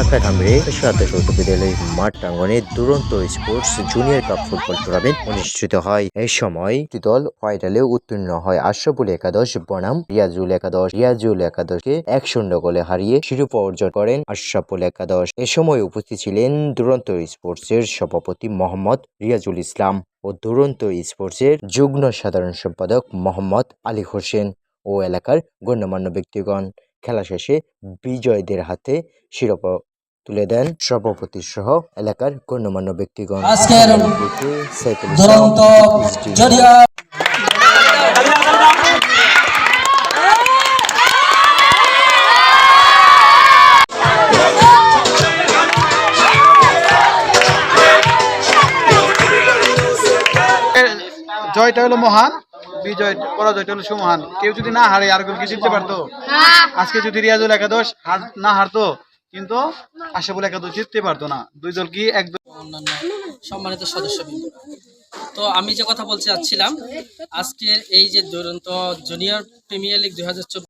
ঢাকা ধামরে সাতাশ উচ্চ বিদ্যালয় মাঠ প্রাঙ্গনে Duranta sports junior cup football tournament অনুষ্ঠিত হয়। এই সময় দল ফাইনালে উত্তীর্ণ হয়। আশরাফুল একাদশ, বনাম রিয়াজুল একাদশ। রিয়াজুল একাদশকে এক শূন্য গোলে হারিয়ে শিরোপা অর্জন করেন আশরাফুল একাদশ। এ সময় উপস্থিত ছিলেন দুরন্ত স্পোর্টসের সভাপতি মোহাম্মদ রিয়াজুল ইসলাম ও দুরন্ত স্পোর্টসের যুগ্ম সাধারণ সম্পাদক মোহাম্মদ আলী হোসেন ও এলাকার গণ্যমান্য ব্যক্তিগণ। খেলা শেষে বিজয়দের হাতে শিরোপা তুলে দেন সভাপতি সহ এলাকার গণ্যমান্য ব্যক্তিগণ। আজকের দুরন্ত জয়টা হলো মহান বিজয় পরাজয়টা হলো সুমহান। কেউ যদি না হারে আর কি জিততে পারতো? আজকে যদি রিয়াজুল একাদশ হার না হারতো কিন্তু আশাফুল একাদশ জিততে পারতো না। দুই দল কি এক অন্যান্য সম্মানিত সদস্য তো আমি যে কথা বলতে চাচ্ছিলাম আজকের এই যে দুরন্ত জুনিয়র প্রিমিয়ার লিগ দুই